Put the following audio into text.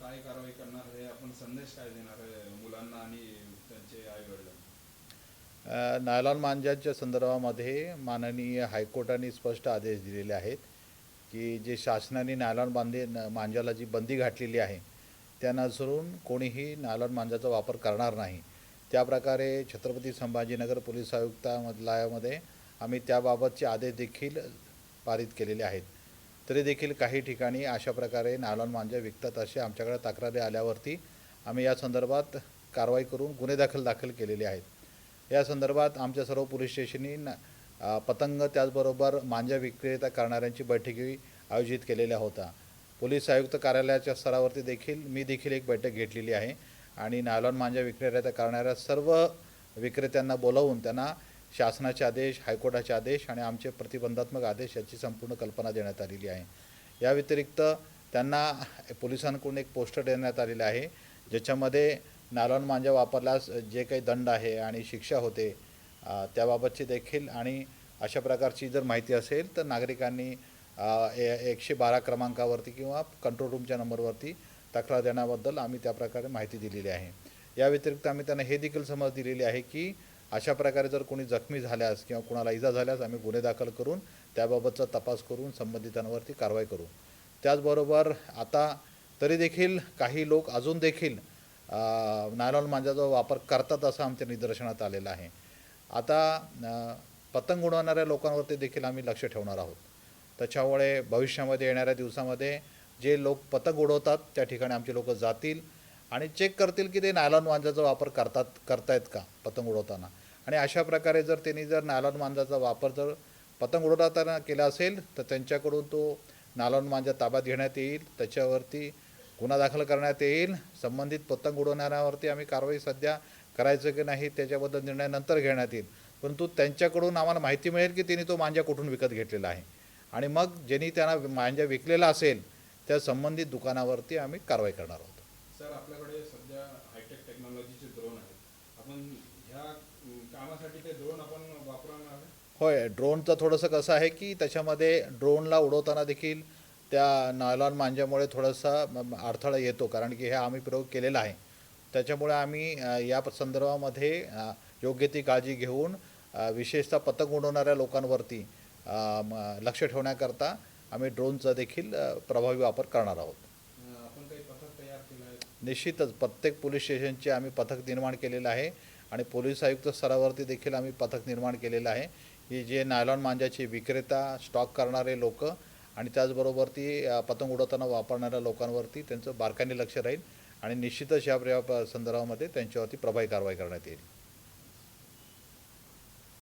काय कारवाई करणार आहे? आपण संदेश काय देणार आहे मुलांना आणि त्यांचे आई वडिलांना नायलॉन मांजाच्या संदर्भामध्ये माननीय हायकोर्टाने स्पष्ट आदेश दिलेले आहेत की जे शासनाने नायलॉन बांधे मांजाला जी बंदी घातलेली आहे त्यानुसरून कोणीही नायलॉन मांजाचा वापर करणार नाही. त्याप्रकारे छत्रपती संभाजीनगर पोलीस आयुक्तामधल्यामध्ये आम्ही त्याबाबतचे आदेश देखील पारित केलेले आहेत. तरी देखील काही ठिकाणी अशा प्रकारे नायलॉन मांजा विकतात असे आमच्याकडे तक्रारी आल्यावरती आम्ही या संदर्भात कारवाई करून गुन्हे दाखल दाखल केलेले आहेत. या संदर्भात आमच्या सर्व पोलीस स्टेशननी पतंग त्याचबरोबर मांजा विक्रेता करणाऱ्यांची बैठकी आयोजित केलेल्या होत्या. पोलीस आयुक्त कार्यालयाच्या स्तरावरती देखील मी देखील एक बैठक घेतलेली आहे आणि नायलॉन मांजा विक्रेता करणाऱ्या सर्व विक्रेत्यांना बोलावून त्यांना शासनाचे आदेश हायकोर्टाचे आदेश आणि आमचे प्रतिबंधात्मक आदेश याची संपूर्ण कल्पना देण्यात आलेली आहे. या व्यतिरिक्त त्यांना पोलिसांकडून एक पोस्टर देण्यात आलेलं आहे ज्याच्यामध्ये नायलॉन मांजा वापरल्यास जे काही दंड आहे आणि शिक्षा होते त्याबाबतची देखील आणि अशा प्रकारची जर माहिती असेल तर नागरिकांनी ए- एकशे बारा क्रमांकावरती किंवा कंट्रोल रूमच्या नंबरवरती तक्रार देण्याबद्दल आम्ही त्या प्रकारे माहिती दिलेली आहे. या व्यतिरिक्त आम्ही त्यांना हे देखील समज दिलेली आहे की अशा प्रकारे जर कोणी जखमी झाल्यास किंवा कुणाला इजा झाल्यास आम्ही गुन्हे दाखल करून त्याबाबतचा तपास करून संबंधितांवरती कारवाई करू. त्याचबरोबर आता तरी देखील काही लोक अजून देखील नायलॉन मांजाचा वापर करतात असं आमच्या निदर्शनात आलेलं आहे. आता पतंग उडवणाऱ्या लोकांवरती देखील आम्ही लक्ष ठेवणार आहोत. त्याच्यामुळे भविष्यामध्ये येणाऱ्या दिवसामध्ये जे लोक पतंग उडवतात त्या ठिकाणी आमचे लोक जातील आणि चेक करतील की ते नायलॉन मांजाचा वापर करतात करतायत का पतंग उडवताना. आणि अशा प्रकारे जर त्यांनी जर नायलॉन मांजाचा वापर जर पतंग उडवताना केला असेल तर त्यांच्याकडून तो नायलॉन मांजा ताब्यात घेण्यात येईल. त्याच्यावरती गुन्हा दाखल करण्यात येईल. संबंधित पतंग उडवणाऱ्यावरती आम्ही कारवाई सध्या करायचं की नाही त्याच्याबद्दल निर्णय नंतर घेण्यात येईल. परंतु त्यांच्याकडून आम्हाला माहिती मिळेल की त्यांनी तो मांजा कुठून विकत घेतलेला आहे. आणि मग ज्यांनी त्यांना मांजा विकलेला असेल त्या संबंधित दुकानावरती आम्ही कारवाई करणार आहोत सर आपल्याकडे सध्या हायटेक टेक्नॉलॉजीचे ड्रोन आहेत आपण ह्या अं, कामासाठी ते ड्रोन आपण वापरणार आहे. होय ड्रोनचं थोडंसं कसं आहे की त्याच्यामध्ये ड्रोनला उडवताना देखील त्या नायलॉन मांजामुळे थोडासा अडथळा येतो. कारण की हे आम्ही प्रयोग केलेला आहे. त्याच्यामुळे आम्ही या संदर्भामध्ये योग्य ती काळजी घेऊन विशेषतः पतंग उडवणाऱ्या लोकांवरती लक्ष ठेवण्याकरता आम्ही ड्रोनचा देखील प्रभावी वापर करणार आहोत. निश्चितच प्रत्येक पोलीस स्टेशनचे आम्ही पथक निर्माण केलेलं आहे. आणि पोलीस आयुक्त स्तरावरती देखील आम्ही पथक निर्माण केलेलं आहे. की जे नायलॉन मांजाचे विक्रेता स्टॉक करणारे लोक आणि त्याचबरोबर ती पतंग उडवताना वापरणाऱ्या लोकांवरती त्यांचं बारकाईने लक्ष राहील आणि निश्चितच या संदर्भामध्ये त्यांच्यावरती प्रभावी कारवाई करण्यात येईल.